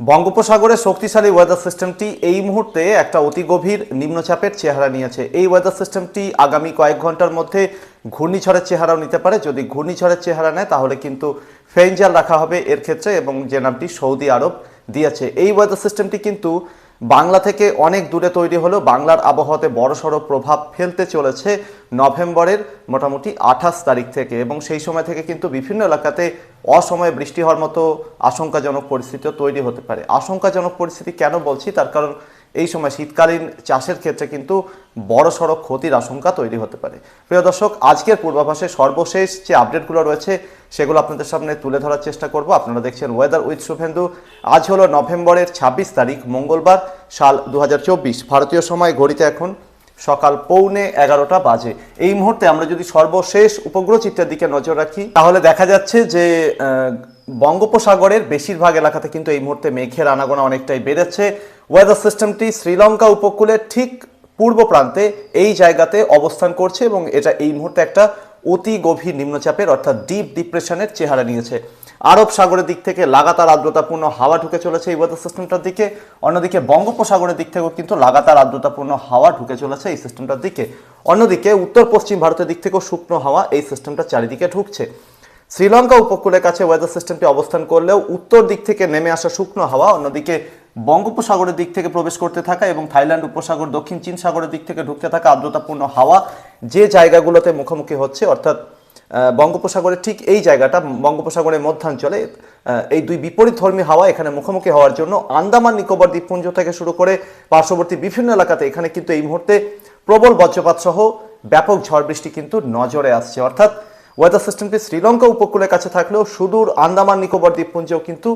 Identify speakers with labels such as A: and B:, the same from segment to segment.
A: বঙ্গোপসাগরে শক্তিশালী ওয়েদার সিস্টেমটি এই মুহূর্তে একটা অতি গভীর নিম্নচাপের চেহারা নিয়েছে। এই ওয়েদার সিস্টেমটি আগামী কয়েক ঘণ্টার মধ্যে ঘূর্ণিঝড়ের চেহারাও নিতে পারে। যদি ঘূর্ণিঝড়ের চেহারা নেয়, তাহলে কিন্তু ফেঞ্জাল রাখা হবে এর ক্ষেত্রে এবং যে নামটি সৌদি আরব দিয়েছে। এই ওয়েদার সিস্টেমটি কিন্তু বাংলা থেকে অনেক দূরে তৈরি হলেও বাংলার আবহাওয়াতে বড়সড় প্রভাব ফেলতে চলেছে নভেম্বরের মোটামুটি আঠাশ তারিখ থেকে। এবং সেই সময় থেকে কিন্তু বিভিন্ন এলাকাতে অসময়ে বৃষ্টি হওয়ার মতো আশঙ্কাজনক পরিস্থিতিও তৈরি হতে পারে। আশঙ্কাজনক পরিস্থিতি কেন বলছি? তার কারণ এই সময় শীতকালীন চাষের ক্ষেত্রে কিন্তু বড় সড়ো ক্ষতির আশঙ্কা তৈরি হতে পারে। প্রিয় দর্শক, আজকের পূর্বাভাসে সর্বশেষ যে আপডেটগুলো রয়েছে, সেগুলো আপনাদের সামনে তুলে ধরার চেষ্টা করব। আপনারা দেখছেন ওয়েদার উইথ শুভেন্দু। আজ হলো নভেম্বরের ২৬ তারিখ, মঙ্গলবার, সাল দু হাজার চব্বিশ। ভারতীয় সময় ঘড়িতে এখন সকাল পৌনে এগারোটা বাজে। এই মুহূর্তে আমরা যদি সর্বশেষ উপগ্রহ চিত্রের দিকে নজর রাখি, তাহলে দেখা যাচ্ছে যে বঙ্গোপসাগরের বেশিরভাগ এলাকাতে কিন্তু এই মুহূর্তে মেঘের আনাগোনা অনেকটাই বেড়েছে। ওয়েদার সিস্টেমটি শ্রীলঙ্কা উপকূলের ঠিক পূর্ব প্রান্তে এই জায়গাতে অবস্থান করছে এবং এটা এই মুহূর্তে একটা অতি গভীর নিম্নচাপের অর্থাৎ ডিপ ডিপ্রেশনের চেহারা নিয়েছে। আরব সাগরের দিক থেকে লাগাতার আর্দ্রতাপূর্ণ হাওয়া ঢুকে চলেছে এই ওয়েদার সিস্টেমটার দিকে। অন্যদিকে বঙ্গোপসাগরের দিক থেকেও কিন্তু লাগাতার আর্দ্রতাপূর্ণ হাওয়া ঢুকে চলেছে এই সিস্টেমটার দিকে। অন্যদিকে উত্তর পশ্চিম ভারতের দিক থেকেও শুকনো হাওয়া এই সিস্টেমটা চারিদিকে ঢুকছে। শ্রীলঙ্কা উপকূলের কাছে ওয়েদার সিস্টেমটি অবস্থান করলেও উত্তর দিক থেকে নেমে আসা শুকনো হাওয়া, অন্যদিকে বঙ্গোপসাগরের দিক থেকে প্রবেশ করতে থাকা এবং থাইল্যান্ড উপসাগর, দক্ষিণ চীন সাগরের দিক থেকে ঢুকতে থাকা আর্দ্রতাপূর্ণ হাওয়া যে জায়গাগুলোতে মুখোমুখি হচ্ছে, অর্থাৎ বঙ্গোপসাগরের ঠিক এই জায়গাটা, বঙ্গোপসাগরের মধ্যাঞ্চলে এই দুই বিপরীত ধর্মী হাওয়া এখানে মুখোমুখি হওয়ার জন্য আন্দামান নিকোবর দ্বীপপুঞ্জ থেকে শুরু করে পার্শ্ববর্তী বিভিন্ন এলাকাতে এখানে কিন্তু এই মুহূর্তে প্রবল বজ্রপাত সহ ব্যাপক ঝড় বৃষ্টি কিন্তু নজরে আসছে। অর্থাৎ ওয়েদার সিস্টেমটি শ্রীলঙ্কা উপকূলের কাছে থাকলেও সুদূর আন্দামান, নিকোবর দ্বীপপুঞ্জেও কিন্তু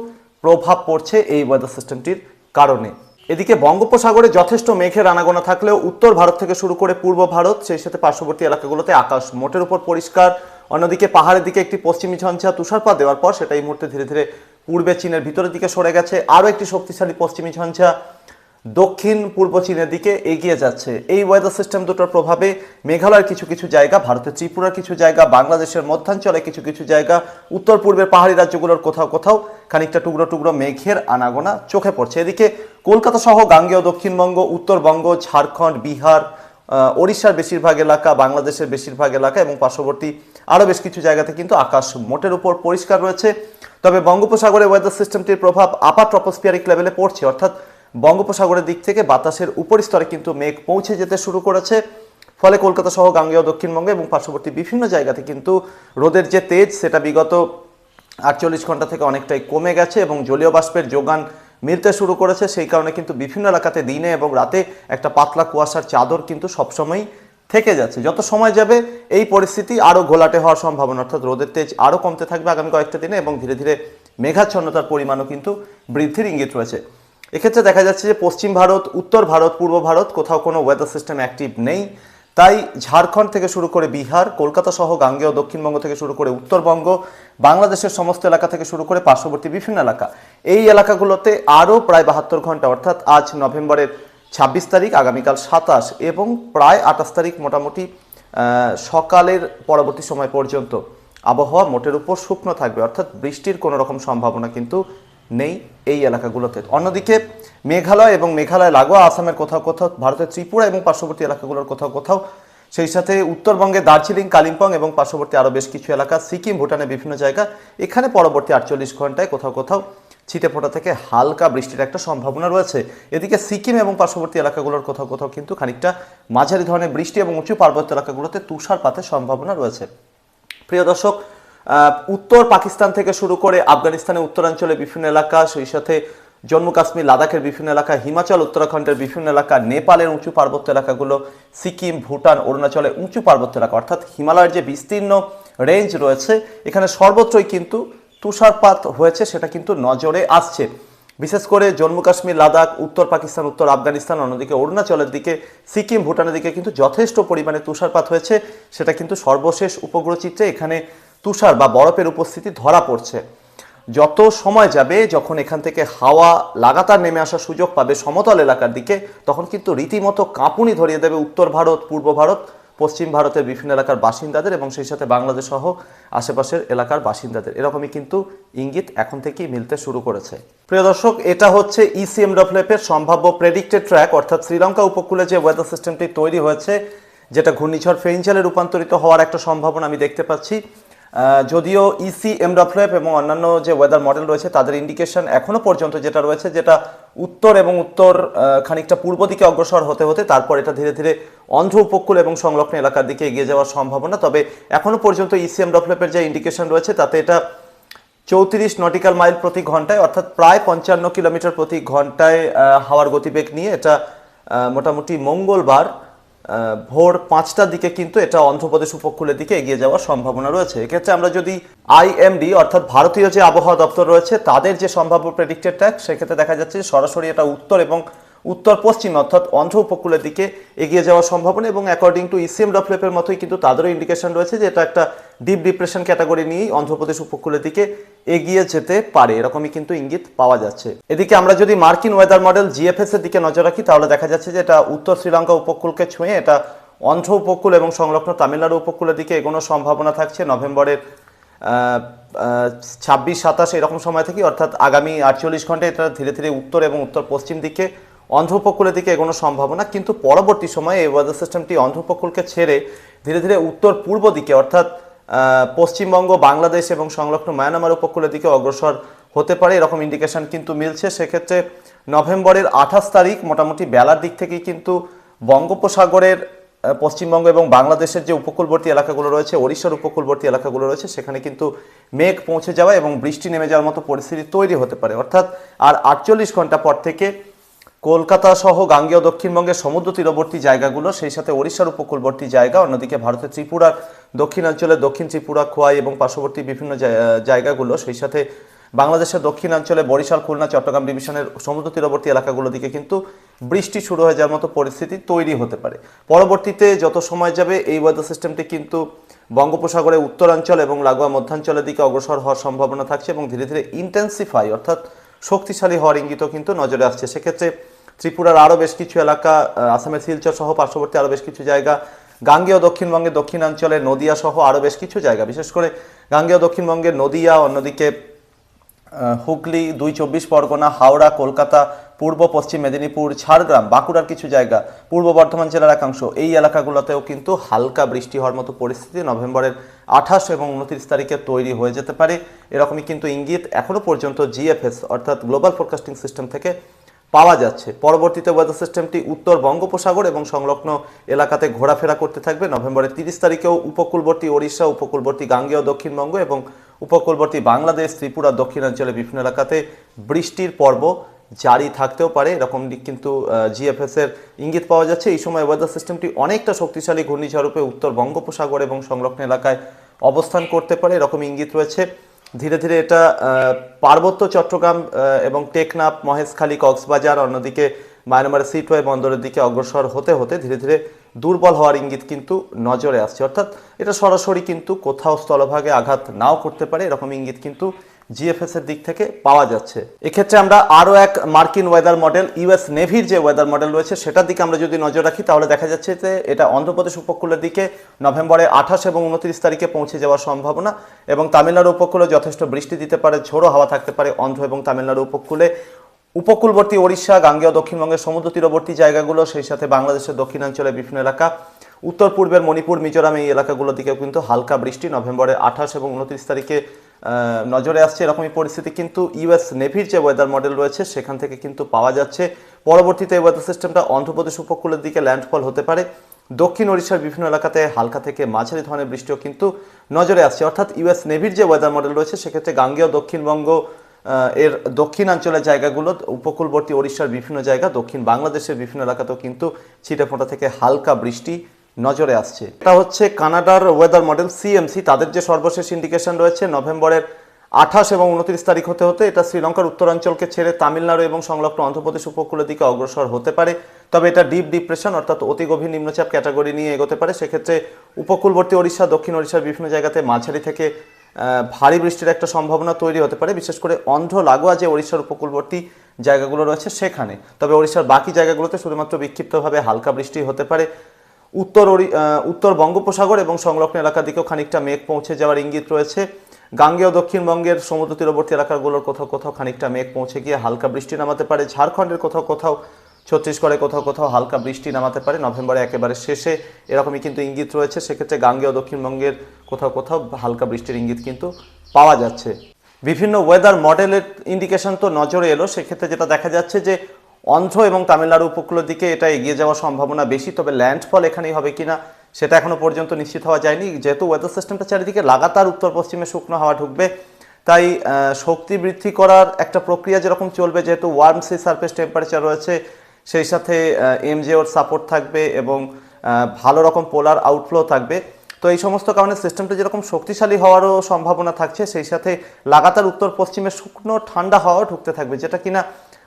A: প্রভাব পড়ছে এই ওয়েদার সিস্টেমটির কারণে। এদিকে বঙ্গোপসাগরে যথেষ্ট মেঘের আনাগোনা থাকলেও উত্তর ভারত থেকে শুরু করে পূর্ব ভারত, সেই সাথে পার্শ্ববর্তী এলাকাগুলোতে আকাশ মোটের উপর পরিষ্কার। অন্যদিকে পাহাড়ের দিকে একটি পশ্চিমী ঝঞ্ঝা তুষারপাত দেওয়ার পর সেটা এই মুহূর্তে ধীরে ধীরে পূর্বে চীনের ভিতরের দিকে সরে গেছে। আরও একটি শক্তিশালী পশ্চিমী ঝঞ্ঝা দক্ষিণ পূর্ব চীনের দিকে এগিয়ে যাচ্ছে। এই ওয়েদার সিস্টেম দুটোর প্রভাবে মেঘালয়ের কিছু কিছু জায়গা, ভারতের ত্রিপুরার কিছু জায়গা, বাংলাদেশের মধ্যাঞ্চলে কিছু কিছু জায়গা, উত্তর পূর্বের পাহাড়ি রাজ্যগুলোর কোথাও কোথাও খানিকটা টুকরো টুকরো মেঘের আনাগোনা চোখে পড়ছে। এদিকে কলকাতা সহ গাঙ্গেয়, দক্ষিণবঙ্গ, উত্তরবঙ্গ, ঝাড়খণ্ড, বিহার ওড়িশার বেশিরভাগ এলাকা, বাংলাদেশের বেশিরভাগ এলাকা এবং পার্শ্ববর্তী আরও বেশ কিছু জায়গাতে কিন্তু আকাশ মোটের উপর পরিষ্কার রয়েছে। তবে বঙ্গোপসাগরে ওয়েদার সিস্টেমটির প্রভাব আপার ট্রপোস্ফিয়ারিক লেভেলে পড়ছে। অর্থাৎ বঙ্গোপসাগরের দিক থেকে বাতাসের উপরিস্তরে কিন্তু মেঘ পৌঁছে যেতে শুরু করেছে। ফলে কলকাতা সহ গাঙ্গেয় দক্ষিণবঙ্গে এবং পার্শ্ববর্তী বিভিন্ন জায়গাতে কিন্তু রোদের যে তেজ, সেটা বিগত আটচল্লিশ ঘণ্টা থেকে অনেকটাই কমে গেছে এবং জলীয় বাষ্পের যোগান মিলতে শুরু করেছে। সেই কারণে কিন্তু বিভিন্ন এলাকাতে দিনে এবং রাতে একটা পাতলা কুয়াশার চাদর কিন্তু সবসময়ই থেকে যাচ্ছে। যত সময় যাবে, এই পরিস্থিতি আরও ঘোলাটে হওয়ার সম্ভাবনা, অর্থাৎ রোদের তেজ আরও কমতে থাকবে আগামী কয়েকটা দিনে এবং ধীরে ধীরে মেঘাচ্ছন্নতার পরিমাণও কিন্তু বৃদ্ধির ইঙ্গিত রয়েছে। এক্ষেত্রে দেখা যাচ্ছে যে পশ্চিম ভারত, উত্তর ভারত, পূর্ব ভারত কোথাও কোনো ওয়েদার সিস্টেম অ্যাক্টিভ নেই। তাই ঝাড়খণ্ড থেকে শুরু করে বিহার, কলকাতা সহ গাঙ্গেয় দক্ষিণবঙ্গ থেকে শুরু করে উত্তরবঙ্গ, বাংলাদেশের সমস্ত এলাকা থেকে শুরু করে পার্শ্ববর্তী বিভিন্ন এলাকা, এই এলাকাগুলোতে আরও প্রায় বাহাত্তর ঘণ্টা, অর্থাৎ আজ নভেম্বরের ছাব্বিশ তারিখ, আগামীকাল সাতাশ এবং প্রায় আঠাশ তারিখ মোটামুটি সকালের পরবর্তী সময় পর্যন্ত আবহাওয়া মোটের উপর শুকনো থাকবে। অর্থাৎ বৃষ্টির কোনো রকম সম্ভাবনা কিন্তু নেই এই এলাকাগুলোতে। অন্যদিকে মেঘালয় এবং মেঘালয়, লাগোয়া, আসামের কোথাও কোথাও, ভারতের ত্রিপুরা এবং পার্শ্ববর্তী এলাকাগুলোর কোথাও কোথাও, সেই সাথে উত্তরবঙ্গে দার্জিলিং, কালিম্পং এবং পার্শ্ববর্তী আরও বেশ কিছু এলাকা, সিকিম, ভুটানের বিভিন্ন জায়গা, এখানে পরবর্তী আটচল্লিশ ঘন্টায় কোথাও কোথাও ছিটে ফোটা থেকে হালকা বৃষ্টির একটা সম্ভাবনা রয়েছে। এদিকে সিকিম এবং পার্শ্ববর্তী এলাকাগুলোর কোথাও কোথাও কিন্তু খানিকটা মাঝারি ধরনের বৃষ্টি এবং উঁচু পার্বত্য এলাকাগুলোতে তুষারপাতের সম্ভাবনা রয়েছে। প্রিয় দর্শক উত্তর পাকিস্তান থেকে শুরু করে আফগানিস্তানের উত্তরাঞ্চলে বিভিন্ন এলাকা, সেই সাথে জম্মু কাশ্মীর, লাদাখের বিভিন্ন এলাকা, হিমাচল, উত্তরাখণ্ডের বিভিন্ন এলাকা, নেপালের উঁচু পার্বত্য এলাকাগুলো, সিকিম, ভুটান অরুণাচলের উঁচু পার্বত্য এলাকা, অর্থাৎ হিমালয়ের যে বিস্তীর্ণ রেঞ্জ রয়েছে, এখানে সর্বত্রই কিন্তু তুষারপাত হয়েছে, সেটা কিন্তু নজরে আসছে। বিশেষ করে জম্মু কাশ্মীর, লাদাখ, উত্তর পাকিস্তান, উত্তর আফগানিস্তান, অন্যদিকে অরুণাচলের দিকে, সিকিম, ভুটানের দিকে কিন্তু যথেষ্ট পরিমাণে তুষারপাত হয়েছে, সেটা কিন্তু সর্বশেষ উপগ্রহ চিত্রে এখানে তুষার বা বরফের উপস্থিতি ধরা পড়ছে। যত সময় যাবে, যখন এখান থেকে হাওয়া লাগাতার নেমে আসার সুযোগ পাবে সমতল এলাকার দিকে, তখন কিন্তু রীতিমতো কাঁপুনি ধরিয়ে দেবে উত্তর ভারত, পূর্ব ভারত, পশ্চিম ভারতের বিভিন্ন এলাকার বাসিন্দাদের এবং সেই সাথে বাংলাদেশ সহ আশেপাশের এলাকার বাসিন্দাদের। এরকমই কিন্তু ইঙ্গিত এখন থেকেই মিলতে শুরু করেছে। প্রিয় দর্শক, এটা হচ্ছে E ইসিএম ডব্লিউএফের সম্ভাব্য প্রেডিক্টেড ট্র্যাক অর্থাৎ শ্রীলঙ্কা উপকূলে যে ওয়েদার সিস্টেমটি তৈরি হয়েছে, যেটা ঘূর্ণিঝড় ফেঞ্চালে রূপান্তরিত হওয়ার একটা সম্ভাবনা আমি দেখতে পাচ্ছি। যদিও E ইসি এমডব্লিউএফ এবং অন্যান্য যে ওয়েদার মডেল রয়েছে, তাদের ইন্ডিকেশন এখনও পর্যন্ত যেটা রয়েছে, যেটা উত্তর এবং উত্তর খানিকটা পূর্ব দিকে অগ্রসর হতে হতে তারপর এটা ধীরে ধীরে অন্ধ্র উপকূল এবং সংলগ্ন এলাকার দিকে এগিয়ে যাওয়ার সম্ভাবনা। তবে এখনও পর্যন্ত E ইসিএম ডব্লিউএফের যে ইন্ডিকেশন রয়েছে, তাতে এটা চৌত্রিশ নটিক্যাল মাইল প্রতি ঘন্টায়, অর্থাৎ প্রায় পঞ্চান্ন কিলোমিটার প্রতি ঘন্টায় হাওয়ার গতিবেগ নিয়ে এটা মোটামুটি মঙ্গলবার ভোর পাঁচটার দিকে কিন্তু এটা অন্ধ্রপ্রদেশ উপকূলের দিকে এগিয়ে যাওয়ার সম্ভাবনা রয়েছে। এক্ষেত্রে আমরা যদি আইএমডি অর্থাৎ ভারতীয় যে আবহাওয়া দপ্তর রয়েছে, তাদের যে সম্ভাব্য প্রেডিক্টেড ট্র্যাক সেক্ষেত্রে দেখা যাচ্ছে সরাসরি এটা উত্তর এবং উত্তর পশ্চিম, অর্থাৎ অন্ধ্র উপকূলের দিকে এগিয়ে যাওয়ার সম্ভাবনা এবং অ্যাকর্ডিং টু ইসিএম ডব্লিউএফের মতোই কিন্তু তাদেরও ইন্ডিকেশন রয়েছে যে এটা একটা ডিপ ডিপ্রেশন ক্যাটাগরি নিয়েই অন্ধ্রপ্রদেশ উপকূলের দিকে এগিয়ে যেতে পারে। এরকমই কিন্তু ইঙ্গিত পাওয়া যাচ্ছে। এদিকে আমরা যদি মার্কিন ওয়েদার মডেল জিএফএস এর দিকে নজর রাখি, তাহলে দেখা যাচ্ছে যে এটা উত্তর শ্রীলঙ্কা উপকূলকে ছুঁয়ে এটা অন্ধ্র উপকূল এবং সংলগ্ন তামিলনাড়ু উপকূলের দিকে এগোনোর সম্ভাবনা থাকছে। নভেম্বরের ছাব্বিশ সাতাশ এরকম সময় থেকে, অর্থাৎ আগামী আটচল্লিশ ঘন্টায় এটা ধীরে ধীরে উত্তর এবং উত্তর পশ্চিম দিকে অন্ধ্র উপকূলের দিকে এগোনোর সম্ভাবনা, কিন্তু পরবর্তী সময়ে এই ওয়েদার সিস্টেমটি অন্ধ্র উপকূলকে ছেড়ে ধীরে ধীরে উত্তর পূর্ব দিকে, অর্থাৎ পশ্চিমবঙ্গ, বাংলাদেশ এবং সংলগ্ন মায়ানমার উপকূলের দিকে অগ্রসর হতে পারে, এরকম ইন্ডিকেশন কিন্তু মিলছে। সেক্ষেত্রে নভেম্বরের আঠাশ তারিখ মোটামুটি বেলার দিক থেকেই কিন্তু বঙ্গোপসাগরের পশ্চিমবঙ্গ এবং বাংলাদেশের যে উপকূলবর্তী এলাকাগুলো রয়েছে, ওড়িশার উপকূলবর্তী এলাকাগুলো রয়েছে, সেখানে কিন্তু মেঘ পৌঁছে যাওয়া এবং বৃষ্টি নেমে যাওয়ার মতো পরিস্থিতি তৈরি হতে পারে। অর্থাৎ, আর আটচল্লিশ ঘণ্টা পর থেকে কলকাতা সহ গাঙ্গেয় দক্ষিণবঙ্গের সমুদ্র তীরবর্তী জায়গাগুলো, সেই সাথে ওড়িশার উপকূলবর্তী জায়গা, অন্যদিকে ভারতের ত্রিপুরার দক্ষিণাঞ্চলে দক্ষিণ ত্রিপুরা, খোয়াই এবং পার্শ্ববর্তী বিভিন্ন জায়- জায়গাগুলো, সেই সাথে বাংলাদেশের দক্ষিণাঞ্চলে বরিশাল, খুলনা, চট্টগ্রাম ডিভিশনের সমুদ্র তীরবর্তী এলাকাগুলো দিকে কিন্তু বৃষ্টি শুরু হয়ে যাওয়ার মতো পরিস্থিতি তৈরি হতে পারে। পরবর্তীতে যত সময় যাবে, এই ওয়েদার সিস্টেমটি কিন্তু বঙ্গোপসাগরের উত্তরাঞ্চল এবং লাগোয়া মধ্যাঞ্চলের দিকে অগ্রসর হওয়ার সম্ভাবনা থাকছে এবং ধীরে ধীরে ইন্টেন্সিফাই অর্থাৎ শক্তিশালী হওয়ার ইঙ্গিতও কিন্তু নজরে আসছে। সেক্ষেত্রে ত্রিপুরার আরও বেশ কিছু এলাকা আসামের শিলচর সহ পার্শ্ববর্তী আরও বেশ কিছু জায়গা, গাঙ্গেয় দক্ষিণবঙ্গের দক্ষিণাঞ্চলে নদিয়া সহ আরও বেশ কিছু জায়গা। বিশেষ করে গাঙ্গেয় দক্ষিণবঙ্গের নদিয়া, অন্যদিকে হুগলি, দুই চব্বিশ পরগনা, হাওড়া, কলকাতা, পূর্ব পশ্চিম মেদিনীপুর, ঝাড়গ্রাম, বাঁকুড়ার কিছু জায়গা, পূর্ব বর্ধমান জেলার একাংশ। এই এলাকাগুলোতেও কিন্তু হালকা বৃষ্টি হওয়ার মতো পরিস্থিতি নভেম্বরের আঠাশ এবং উনত্রিশ তারিখে তৈরি হয়ে যেতে পারে। এরকমই কিন্তু ইঙ্গিত এখনও পর্যন্ত জিএফএস অর্থাৎ গ্লোবাল ফোরকাস্টিং সিস্টেম থেকে পাওয়া যাচ্ছে। পরবর্তীতে ওয়েদার সিস্টেমটি উত্তর বঙ্গোপসাগর এবং সংলগ্ন এলাকাতে ঘোরাফেরা করতে থাকবে। নভেম্বরের তিরিশ তারিখেও উপকূলবর্তী ওড়িশা, উপকূলবর্তী গাঙ্গেয় দক্ষিণবঙ্গ এবং উপকূলবর্তী বাংলাদেশ, ত্রিপুরা দক্ষিণাঞ্চলে বিভিন্ন এলাকাতে বৃষ্টির পর্ব জারি থাকতেও পারে। এরকম কিন্তু জিএফএস এর ইঙ্গিত পাওয়া যাচ্ছে। এই সময় ওয়েদার সিস্টেমটি অনেকটা শক্তিশালী ঘূর্ণিঝড় রূপে উত্তর বঙ্গোপসাগর এবং সংলগ্ন এলাকায় অবস্থান করতে পারে। এরকম ইঙ্গিত রয়েছে। ধীরে ধীরে এটা পার্বত্য চট্টগ্রাম এবং টেকনাফ মহেশখালী কক্সবাজার, অন্যদিকে মায়ানমারের সিটওয়ে বন্দরের দিকে অগ্রসর হতে হতে ধীরে ধীরে দুর্বল হওয়ার ইঙ্গিত কিন্তু নজরে আসছে। অর্থাৎ এটা সরাসরি কিন্তু কোথাও স্থলভাগে আঘাত নাও করতে পারে, এরকম ইঙ্গিত কিন্তু জিএফএস এর দিক থেকে পাওয়া যাচ্ছে। এক্ষেত্রে আমরা আরও এক মার্কিন ওয়েদার মডেল ইউএস নেভির যে ওয়েদার মডেল রয়েছে, সেটার দিকে আমরা যদি নজর রাখি, তাহলে দেখা যাচ্ছে যে এটা অন্ধ্রপ্রদেশ উপকূলের দিকে নভেম্বরে আঠাশ এবং উনত্রিশ তারিখে পৌঁছে যাওয়ার সম্ভাবনা এবং তামিলনাড়ু উপকূলে যথেষ্ট বৃষ্টি দিতে পারে, ঝোড়ো হাওয়া থাকতে পারে অন্ধ্র এবং তামিলনাড়ু উপকূলে। উপকূলবর্তী ওড়িশা, গাঙ্গেয়, দক্ষিণবঙ্গের সমুদ্র তীরবর্তী জায়গাগুলো, সেই সাথে বাংলাদেশের দক্ষিণাঞ্চলের বিভিন্ন এলাকা। উত্তর পূর্বের মণিপুর, মিজোরাম এই এলাকাগুলোর দিকেও কিন্তু হালকা বৃষ্টি নভেম্বরের আঠাশ এবং উনত্রিশ তারিখে নজরে আসছে এরকমই পরিস্থিতি, কিন্তু ইউএস নেভির যে ওয়েদার মডেল রয়েছে, সেখান থেকে কিন্তু পাওয়া যাচ্ছে। পরবর্তীতে এই ওয়েদার সিস্টেমটা অন্ধ্রপ্রদেশ উপকূলের দিকে ল্যান্ডফল হতে পারে। দক্ষিণ ওড়িশার বিভিন্ন এলাকাতে হালকা থেকে মাঝারি ধরনের বৃষ্টিও কিন্তু নজরে আসছে। অর্থাৎ ইউএস নেভির যে ওয়েদার মডেল রয়েছে, সেক্ষেত্রে গাঙ্গেয় দক্ষিণবঙ্গ এর দক্ষিণাঞ্চলের জায়গাগুলো, উপকূলবর্তী ওড়িশার বিভিন্ন জায়গা, দক্ষিণ বাংলাদেশের বিভিন্ন এলাকাতেও কিন্তু ছিটেফোঁটা থেকে হালকা বৃষ্টি নজরে আসছে। এটা হচ্ছে কানাডার ওয়েদার মডেল সিএমসি তাদের যে সর্বশেষ ইন্ডিকেশন রয়েছে নভেম্বরের আঠাশ এবং উনত্রিশ তারিখ হতে হতে, এটা শ্রীলঙ্কার উত্তরাঞ্চলকে ছেড়ে তামিলনাড়ু এবং সংলগ্ন অন্ধ্রপ্রদেশ উপকূলের দিকে অগ্রসর হতে পারে। তবে এটা ডিপ ডিপ্রেশন অর্থাৎ অতি গভীর নিম্নচাপ ক্যাটাগরি নিয়ে এগোতে পারে। সেক্ষেত্রে উপকূলবর্তী ওড়িশা, দক্ষিণ ওড়িশার বিভিন্ন জায়গাতে মাঝারি থেকে ভারী বৃষ্টির একটা সম্ভাবনা তৈরি হতে পারে। বিশেষ করে অন্ধ্র, লাগোয়া যে ওড়িশার উপকূলবর্তী জায়গাগুলো রয়েছে সেখানে। তবে ওড়িশার বাকি জায়গাগুলোতে শুধুমাত্র বিক্ষিপ্তভাবে হালকা বৃষ্টি হতে পারে। উত্তর উত্তর বঙ্গোপসাগর এবং সংলগ্ন এলাকার দিকেও খানিকটা মেঘ পৌঁছে যাওয়ার ইঙ্গিত রয়েছে। গাঙ্গেয় দক্ষিণবঙ্গের সমুদ্র তীরবর্তী এলাকাগুলোর কোথাও কোথাও খানিকটা মেঘ পৌঁছে গিয়ে হালকা বৃষ্টি নামাতে পারে। ঝাড়খণ্ডের কোথাও কোথাও ছত্তিশগড়ে কোথাও কোথাও হালকা বৃষ্টি নামাতে পারে। নভেম্বরে একেবারে শেষে এরকমই কিন্তু ইঙ্গিত রয়েছে। সেক্ষেত্রে গাঙ্গেয় দক্ষিণবঙ্গের কোথাও কোথাও হালকা বৃষ্টির ইঙ্গিত কিন্তু পাওয়া যাচ্ছে। বিভিন্ন ওয়েদার মডেলের ইন্ডিকেশন তো নজরে এলো। সেক্ষেত্রে যেটা দেখা যাচ্ছে যে অন্ধ্র এবং তামিলনাড়ু উপকূলের দিকে এটা এগিয়ে যাওয়ার সম্ভাবনা বেশি, তবে ল্যান্ডফল এখানেই হবে কিনা সেটা এখনও পর্যন্ত নিশ্চিত হওয়া যায়নি। যেহেতু ওয়েদার সিস্টেমটা চারিদিকে লাগাতার উত্তর পশ্চিমে শুকনো হাওয়া ঢুকবে, তাই শক্তি বৃদ্ধি করার একটা প্রক্রিয়া যেরকম চলবে, যেহেতু ওয়ার্ম সি সারফেস টেম্পারেচার রয়েছে, সেই সাথে এমজেওর সাপোর্ট থাকবে এবং ভালো রকম পোলার আউটফ্লো থাকবে। তো এই সমস্ত কারণে সিস্টেমটা যেরকম শক্তিশালী হওয়ারও সম্ভাবনা থাকছে, সেই সাথে লাগাতার উত্তর পশ্চিমে শুকনো ঠান্ডা হাওয়াও ঢুকতে থাকবে, যেটা কিনা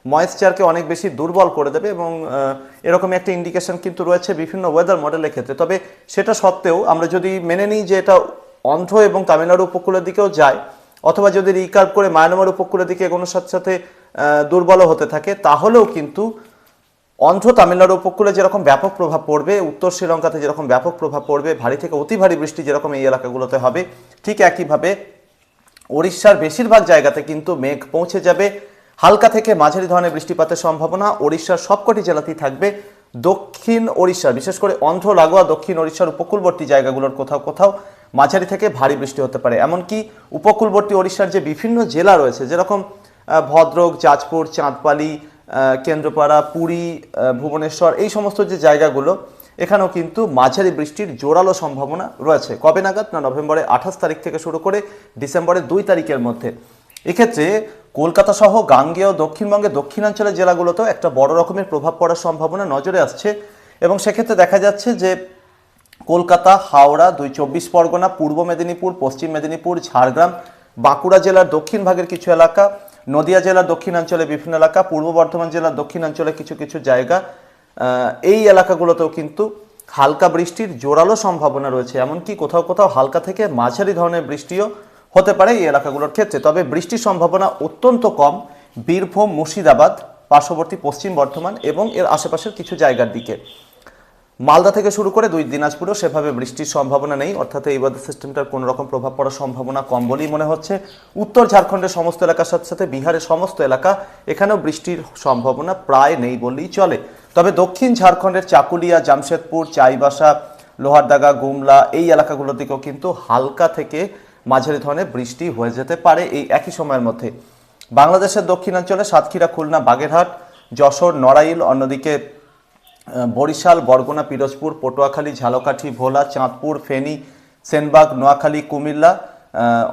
A: ময়েশ্চারকে অনেক বেশি দুর্বল করে দেবে এবং এরকম একটা ইন্ডিকেশন কিন্তু রয়েছে বিভিন্ন ওয়েদার মডেলের ক্ষেত্রে। তবে সেটা সত্ত্বেও আমরা যদি মেনে নিই যে এটা অন্ধ্র এবং তামিলনাড়ু উপকূলের দিকেও যায় অথবা যদি রিকার্ভ করে মায়ানমার উপকূলের দিকে এগোনোর সাথে সাথে আহ, দুর্বলও হতে থাকে তাহলেও কিন্তু অন্ধ্র তামিলনাড়ু উপকূলে যেরকম ব্যাপক প্রভাব পড়বে উত্তর শ্রীলঙ্কাতে যেরকম ব্যাপক প্রভাব পড়বে ভারী থেকে অতি ভারী বৃষ্টি যেরকম এই এলাকাগুলোতে হবে ঠিক একইভাবে ওড়িশার বেশিরভাগ জায়গাতে কিন্তু মেঘ পৌঁছে যাবে। হালকা থেকে মাঝারি ধরনের বৃষ্টিপাতের সম্ভাবনা ওড়িশার সবকটি জেলাতেই থাকবে। দক্ষিণ ওড়িশা, বিশেষ করে অন্ধ্র, লাগোয়া, দক্ষিণ ওড়িশার উপকূলবর্তী জায়গাগুলোর কোথাও কোথাও মাঝারি থেকে ভারী বৃষ্টি হতে পারে। এমনকি উপকূলবর্তী ওড়িশার যে বিভিন্ন জেলা রয়েছে, যেরকম ভদ্রক, যাজপুর, চাঁদপালি কেন্দ্রপাড়া, পুরী ভুবনেশ্বর, এই সমস্ত যে জায়গাগুলো, এখানেও কিন্তু মাঝারি বৃষ্টির জোরালো সম্ভাবনা রয়েছে। কবে নাগাদ? না, নভেম্বরের আঠাশ তারিখ থেকে শুরু করে ডিসেম্বরের দুই তারিখের মধ্যে। এক্ষেত্রে কলকাতা সহ গাঙ্গেয় দক্ষিণবঙ্গের দক্ষিণাঞ্চলের জেলাগুলোতেও একটা বড় রকমের প্রভাব পড়ার সম্ভাবনা নজরে আসছে এবং সেক্ষেত্রে দেখা যাচ্ছে যে কলকাতা, হাওড়া, দুই চব্বিশ পরগনা, পূর্ব মেদিনীপুর, পশ্চিম মেদিনীপুর, ঝাড়গ্রাম, বাঁকুড়া জেলার দক্ষিণ ভাগের কিছু এলাকা, নদিয়া জেলার দক্ষিণাঞ্চলে বিভিন্ন এলাকা, পূর্ব বর্ধমান জেলার দক্ষিণাঞ্চলে কিছু কিছু জায়গা এই এলাকাগুলোতেও কিন্তু হালকা বৃষ্টির জোরালো সম্ভাবনা রয়েছে। এমনকি কোথাও কোথাও হালকা থেকে মাঝারি ধরনের বৃষ্টিও হতে পারে এই এলাকাগুলোর ক্ষেত্রে। তবে বৃষ্টির সম্ভাবনা অত্যন্ত কম। বীরভূম, মুর্শিদাবাদ, পার্শ্ববর্তী পশ্চিম বর্ধমান এবং এর আশেপাশের কিছু জায়গার দিকে। মালদা থেকে শুরু করে দুই দিনাজপুরেও সেভাবে বৃষ্টির সম্ভাবনা নেই। অর্থাৎ এই ওয়েদার সিস্টেমটার কোনো রকম প্রভাব পড়ার সম্ভাবনা কম বলেই মনে হচ্ছে। উত্তর ঝাড়খণ্ডের সমস্ত এলাকার সাথে সাথে বিহারের সমস্ত এলাকা এখানেও বৃষ্টির সম্ভাবনা প্রায় নেই বললেই চলে। তবে দক্ষিণ ঝাড়খণ্ডের চাকুলিয়া, জামশেদপুর, চাইবাসা, লোহারদাগা, গুমলা এই এলাকাগুলোর দিকেও কিন্তু হালকা থেকে মাঝারি ধরনের বৃষ্টি হয়ে যেতে পারে এই একই সময়ের মধ্যে। বাংলাদেশের দক্ষিণাঞ্চলে সাতক্ষীরা, খুলনা, বাগেরহাট, যশোর, নড়াইল, অন্যদিকে বরিশাল, বরগুনা, পিরোজপুর, পটুয়াখালী, ঝালকাঠি, ভোলা, চাঁদপুর, ফেনী, সেনবাগ, নোয়াখালী, কুমিল্লা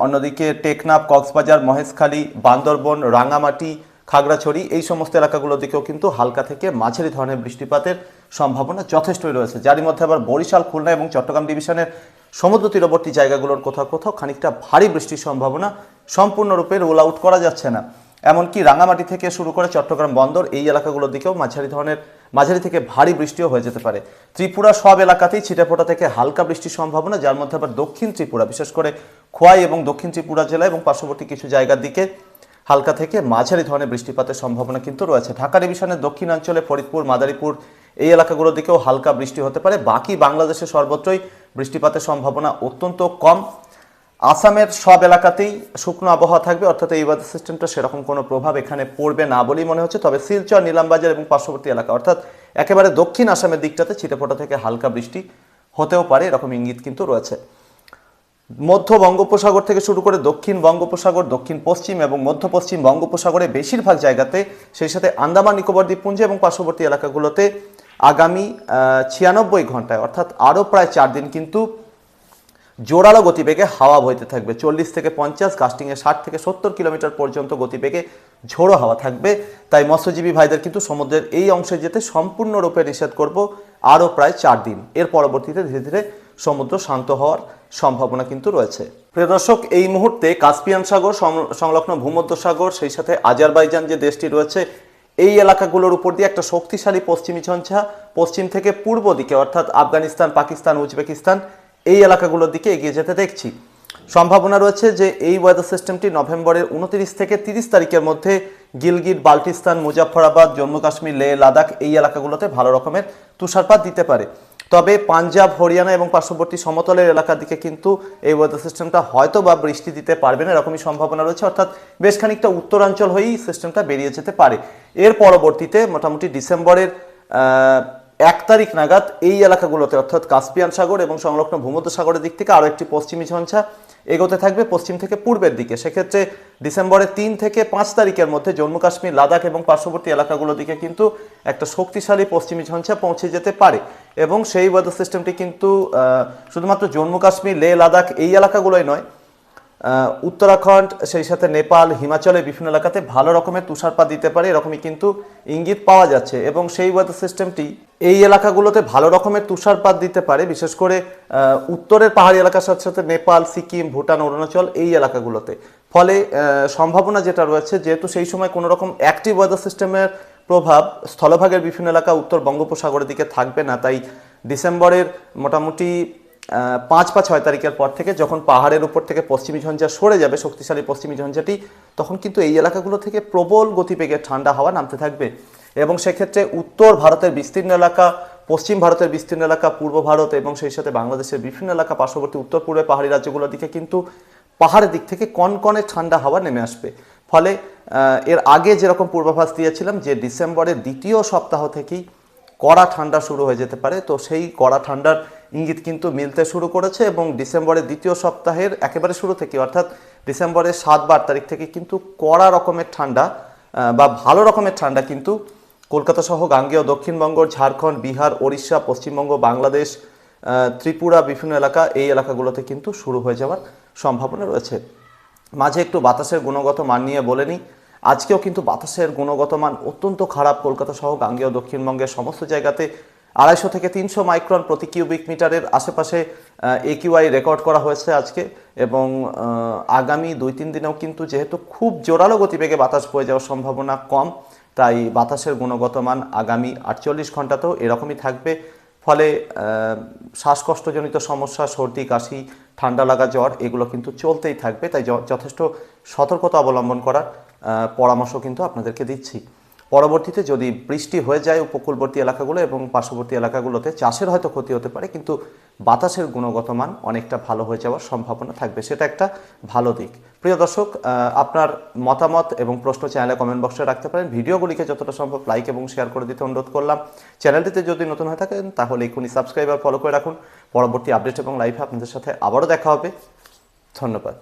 A: অন্যদিকে টেকনাফ, কক্সবাজার, মহেশখালী, বান্দরবন, রাঙামাটি, খাগড়াছড়ি এই সমস্ত এলাকাগুলোর দিকেও কিন্তু হালকা থেকে মাঝারি ধরনের বৃষ্টিপাতের সম্ভাবনা যথেষ্টই রয়েছে। যারই মধ্যে আবার বরিশাল, খুলনা এবং চট্টগ্রাম ডিভিশনের সমুদ্র তীরবর্তী জায়গাগুলোর কোথাও কোথাও খানিকটা ভারী বৃষ্টির সম্ভাবনা সম্পূর্ণরূপে রোল আউট করা যাচ্ছে না। এমনকি রাঙামাটি থেকে শুরু করে চট্টগ্রাম বন্দর এই এলাকাগুলোর দিকেও মাঝারি ধরনের, মাঝারি থেকে ভারী বৃষ্টিও হয়ে যেতে পারে। ত্রিপুরা সব এলাকাতেই ছিটেফোঁটা থেকে হালকা বৃষ্টির সম্ভাবনা, যার মধ্যে আবার দক্ষিণ ত্রিপুরা, বিশেষ করে খোয়াই এবং দক্ষিণ ত্রিপুরা জেলা এবং পার্শ্ববর্তী কিছু জায়গার দিকে হালকা থেকে মাঝারি ধরনের বৃষ্টিপাতের সম্ভাবনা কিন্তু রয়েছে। ঢাকা ডিভিশনের দক্ষিণাঞ্চলে ফরিদপুর, মাদারীপুর এই এলাকাগুলোর দিকেও হালকা বৃষ্টি হতে পারে। বাকি বাংলাদেশের সর্বত্রই বৃষ্টিপাতের সম্ভাবনা অত্যন্ত কম। আসামের সব এলাকাতেই শুকনো আবহাওয়া থাকবে, অর্থাৎ এই ওয়েদার সিস্টেমটা সেরকম কোনো প্রভাব এখানে পড়বে না বলেই মনে হচ্ছে। তবে শিলচর, নীলামবাজার এবং পার্শ্ববর্তী এলাকা, অর্থাৎ একেবারে দক্ষিণ আসামের দিকটাতে ছিটেফোঁটা থেকে হালকা বৃষ্টি হতেও পারে, এরকম ইঙ্গিত কিন্তু রয়েছে। মধ্য বঙ্গোপসাগর থেকে শুরু করে দক্ষিণ বঙ্গোপসাগর, দক্ষিণ পশ্চিম এবং মধ্য পশ্চিম বঙ্গোপসাগরে বেশিরভাগ জায়গাতে সেই সাথে আন্দামান, নিকোবর, দ্বীপপুঞ্জ এবং পার্শ্ববর্তী এলাকাগুলোতে আগামী ছিয়ানব্বই ঘন্টায়, অর্থাৎ আরও প্রায় চার দিন কিন্তু জোরালো গতিবেগে হাওয়া বইতে থাকবে। চল্লিশ থেকে পঞ্চাশ, কাস্টিংয়ে ষাট থেকে সত্তর কিলোমিটার পর্যন্ত গতিবেগে ঝোড়ো হাওয়া থাকবে। তাই মৎস্যজীবী ভাইদের কিন্তু সমুদ্রের এই অংশে যেতে সম্পূর্ণরূপে নিষেধ করব আরও প্রায় চার দিন। এর পরবর্তীতে ধীরে ধীরে সমুদ্র শান্ত হওয়ার সম্ভাবনা কিন্তু রয়েছে। প্রিয় দর্শক, এই মুহূর্তে কাস্পিয়ান সাগর সংলগ্ন ভূমধ্য সাগর সেই সাথে আজারবাইজান যে দেশটি রয়েছে এই এলাকাগুলোর উপর দিয়ে একটা শক্তিশালী পশ্চিমী ঝঞ্ঝা, পশ্চিম থেকে পূর্ব দিকে, অর্থাৎ আফগানিস্তান, পাকিস্তান, উজবেকিস্তান, এই এলাকাগুলোর দিকে এগিয়ে যেতে দেখছি। সম্ভাবনা রয়েছে যে এই ওয়েদার সিস্টেমটি নভেম্বরের উনত্রিশ থেকে তিরিশ তারিখের মধ্যে গিলগিট, বাল্টিস্তান মুজাফরাবাদ জম্মু কাশ্মীর, লে, লাদাখ এই এলাকাগুলোতে ভালো রকমের তুষারপাত দিতে পারে। তবে পাঞ্জাব, হরিয়ানা এবং পার্শ্ববর্তী সমতলের এলাকার দিকে কিন্তু এই ওয়েদার সিস্টেমটা হয়তো বা বৃষ্টি দিতে পারবে না, এরকমই সম্ভাবনা রয়েছে। অর্থাৎ বেশ খানিকটা উত্তরাঞ্চল হয়েই সিস্টেমটা বেরিয়ে যেতে পারে। এর পরবর্তীতে মোটামুটি ডিসেম্বরের এক তারিখ নাগাদ এই এলাকাগুলোতে, অর্থাৎ কাস্পিয়ান সাগর এবং সংলগ্ন ভূমধ্য সাগরের দিক থেকে আরও একটি পশ্চিমী ঝঞ্ঝা এগোতে থাকবে পশ্চিম থেকে পূর্বের দিকে। সেক্ষেত্রে ডিসেম্বরের তিন থেকে পাঁচ তারিখের মধ্যে জম্মু কাশ্মীর, লাদাখ এবং পার্শ্ববর্তী এলাকাগুলোর দিকে কিন্তু একটা শক্তিশালী পশ্চিমী ঝঞ্ঝা পৌঁছে যেতে পারে। এবং সেই ওয়েদার সিস্টেমটি কিন্তু শুধুমাত্র জম্মু কাশ্মীর, লে, লাদাখ এই এলাকাগুলোই নয় উত্তরাখণ্ড, সেই সাথে নেপাল হিমাচলের বিভিন্ন এলাকাতে ভালো রকমের তুষারপাত দিতে পারে, এরকমই কিন্তু ইঙ্গিত পাওয়া যাচ্ছে। এবং সেই ওয়েদার সিস্টেমটি এই এলাকাগুলোতে ভালো রকমের তুষারপাত দিতে পারে, বিশেষ করে উত্তরের পাহাড়ি এলাকার সাথে সাথে নেপাল, সিকিম, ভুটান, অরুণাচল এই এলাকাগুলোতে। ফলে সম্ভাবনা যেটা রয়েছে, যেহেতু সেই সময় কোনো রকম অ্যাক্টিভ ওয়েদার সিস্টেমের প্রভাব স্থলভাগের বিভিন্ন এলাকা উত্তর বঙ্গোপসাগরের দিকে থাকবে না, তাই ডিসেম্বরের মোটামুটি পাঁচ বা ছয় তারিখের পর থেকে যখন পাহাড়ের উপর থেকে পশ্চিমী ঝঞ্ঝা সরে যাবে, শক্তিশালী পশ্চিমী ঝঞ্ঝাটি, তখন কিন্তু এই এলাকাগুলো থেকে প্রবল গতিবেগে ঠান্ডা হাওয়া নামতে থাকবে। এবং সেক্ষেত্রে উত্তর ভারতের বিস্তীর্ণ এলাকা, পশ্চিম ভারতের বিস্তীর্ণ এলাকা, পূর্ব ভারত এবং সেই সাথে বাংলাদেশের বিভিন্ন এলাকা পার্শ্ববর্তী উত্তর পূর্বে পাহাড়ি রাজ্যগুলোর দিকে কিন্তু পাহাড়ের দিক থেকে কনকনে ঠান্ডা হাওয়া নেমে আসবে। ফলে এর আগে যেরকম পূর্বাভাস দিয়েছিলাম যে ডিসেম্বরের দ্বিতীয় সপ্তাহ থেকেই কড়া ঠান্ডা শুরু হয়ে যেতে পারে, তো সেই কড়া ঠান্ডার ইঙ্গিত কিন্তু মিলতে শুরু করেছে এবং ডিসেম্বরের দ্বিতীয় সপ্তাহের একেবারে শুরু থেকে, অর্থাৎ ডিসেম্বরের সাত বার তারিখ থেকে কিন্তু কড়া রকমের ঠান্ডা বা ভালো রকমের ঠান্ডা কিন্তু কলকাতা সহ গাঙ্গেয়, দক্ষিণবঙ্গ, ঝাড়খণ্ড, বিহার, ওড়িশা, পশ্চিমবঙ্গ, বাংলাদেশ ত্রিপুরা বিভিন্ন এলাকা এই এলাকাগুলোতে কিন্তু শুরু হয়ে যাওয়ার সম্ভাবনা রয়েছে। মাঝে একটু বাতাসের গুণগত মান নিয়ে বলে নিই, আজকেও কিন্তু বাতাসের গুণগত মান অত্যন্ত খারাপ কলকাতা সহ গাঙ্গেয়, দক্ষিণবঙ্গের সমস্ত জায়গাতে আড়াইশো থেকে তিনশো মাইক্রন প্রতি কিউবিক মিটারের আশেপাশে একিউআই রেকর্ড করা হয়েছে আজকে এবং আগামী দুই তিন দিনেও কিন্তু যেহেতু খুব জোরালো গতিবেগে বাতাস বয়ে যাওয়ার সম্ভাবনা কম, তাই বাতাসের গুণগত মান আগামী আটচল্লিশ ঘন্টাতেও এরকমই থাকবে। ফলে শ্বাসকষ্টজনিত সমস্যা, সর্দি, কাশি, ঠান্ডা লাগা, জ্বর এগুলো কিন্তু চলতেই থাকবে। তাই যথেষ্ট সতর্কতা অবলম্বন করার পরামর্শ কিন্তু আপনাদেরকে দিচ্ছি। পরবর্তীতে যদি বৃষ্টি হয়ে যায় উপকূলবর্তী এলাকাগুলো এবং পার্শ্ববর্তী এলাকাগুলোতে চাষের হয়তো ক্ষতি হতে পারে, কিন্তু বাতাসের গুণগত মান অনেকটা ভালো হয়ে যাওয়ার সম্ভাবনা থাকবে। সেটা একটা ভালো দিক। প্রিয় দর্শক আপনার মতামত এবং প্রশ্ন চ্যানেলে কমেন্ট বক্সে রাখতে পারেন। ভিডিওগুলিকে যতটা সম্ভব লাইক এবং শেয়ার করে দিতে অনুরোধ করলাম। চ্যানেলটিতে যদি নতুন হয়ে থাকেন, তাহলে এখনই সাবস্ক্রাইব আর ফলো করে রাখুন। পরবর্তী আপডেট এবং লাইভে আপনাদের সাথে আবারও দেখা হবে। ধন্যবাদ।